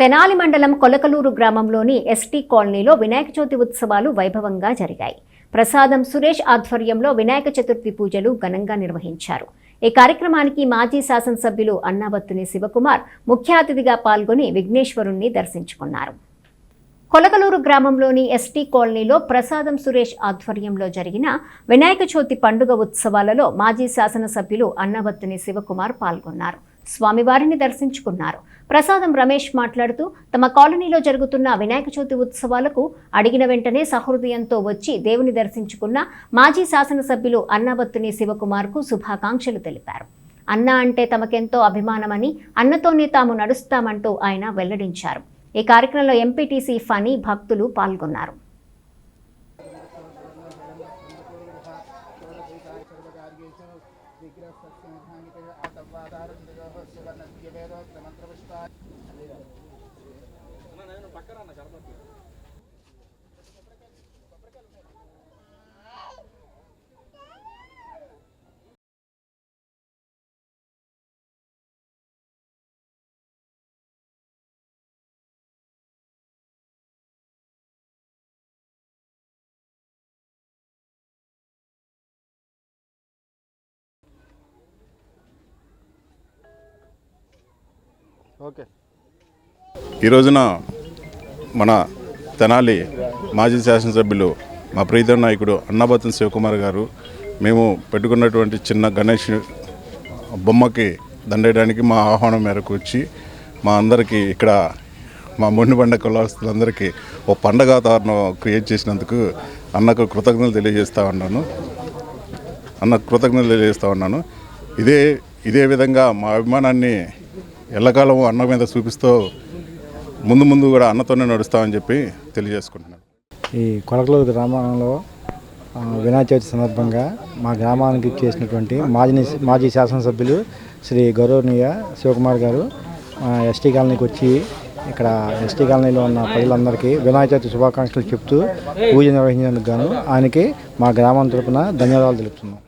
తెనాలి మండలం కొలకలూరు గ్రామంలోని ఎస్టీ కాలనీలో వినాయక చవితి ఉత్సవాలు వైభవంగా జరిగాయి. ప్రసాదం సురేష్ ఆధ్వర్యంలో వినాయక చతుర్థి పూజలు ఘనంగా నిర్వహించారు. ఈ కార్యక్రమానికి మాజీ శాసనసభ్యులు అన్నాబత్తుని శివకుమార్ ముఖ్య అతిథిగా పాల్గొని విఘ్నేశ్వరుణ్ణి దర్శించుకున్నారు. కొలకలూరు గ్రామంలోని ఎస్టీ కాలనీలో ప్రసాదం సురేష్ ఆధ్వర్యంలో జరిగిన వినాయక చవితి పండుగ ఉత్సవాలలో మాజీ శాసనసభ్యులు అన్నవత్తుని శివకుమార్ పాల్గొన్నారు. స్వామివారిని దర్శించుకున్నారు. ప్రసాదం రమేష్ మాట్లాడుతూ తమ కాలనీలో జరుగుతున్న వినాయక చవితి ఉత్సవాలకు అడిగిన వెంటనే సహృదయంతో వచ్చి దేవుని దర్శించుకున్న మాజీ శాసనసభ్యులు అన్నవత్తుని శివకుమార్కు శుభాకాంక్షలు తెలిపారు. అన్న అంటే తమకెంతో అభిమానమని అన్నతోనే తాము నడుస్తామంటూ ఆయన వెల్లడించారు. ఈ కార్యక్రమంలో ఎంపీటీసీ ఫనీ భక్తులు పాల్గొన్నారు. సువర్ణ దివ్యవేదోక్త మంత్రపుష్పా పక్కన కర్మ ఓకే. ఈ రోజున మన తెనాలి మాజీ శాసనసభ్యులు మా ప్రీతం నాయకుడు అన్నాబత్తుని శివకుమార్ గారు మేము పెట్టుకున్నటువంటి చిన్న గణేష్ బొమ్మకి దండేయడానికి మా ఆహ్వానం మేరకు వచ్చి మా అందరికీ ఇక్కడ మా మొండి పండ కులస్తులందరికీ ఓ పండగ వాతావరణం క్రియేట్ చేసినందుకు అన్నకు కృతజ్ఞతలు తెలియజేస్తూ ఉన్నాను. అన్న కృతజ్ఞతలు తెలియజేస్తూ ఉన్నాను. ఇదే ఇదే విధంగా మా అభిమానాన్ని ఎల్లకాలం అన్న మీద చూపిస్తూ ముందు ముందు కూడా అన్నతోనే నడుస్తామని చెప్పి తెలియజేసుకుంటున్నాను. ఈ కొలకలూరు గ్రామంలో వినాయక చవితి సందర్భంగా మా గ్రామానికి చేసినటువంటి మాజీ మాజీ శాసనసభ్యులు శ్రీ గౌరవనీయ శివకుమార్ గారు ఎస్టీ కాలనీకి వచ్చి ఇక్కడ ఎస్టీ కాలనీలో ఉన్న ప్రజలందరికీ వినాయక చవితి శుభాకాంక్షలు చెప్తూ పూజ నిర్వహించినందుకు గాను ఆయనకి మా గ్రామం తరపున ధన్యవాదాలు తెలుపుతున్నాం.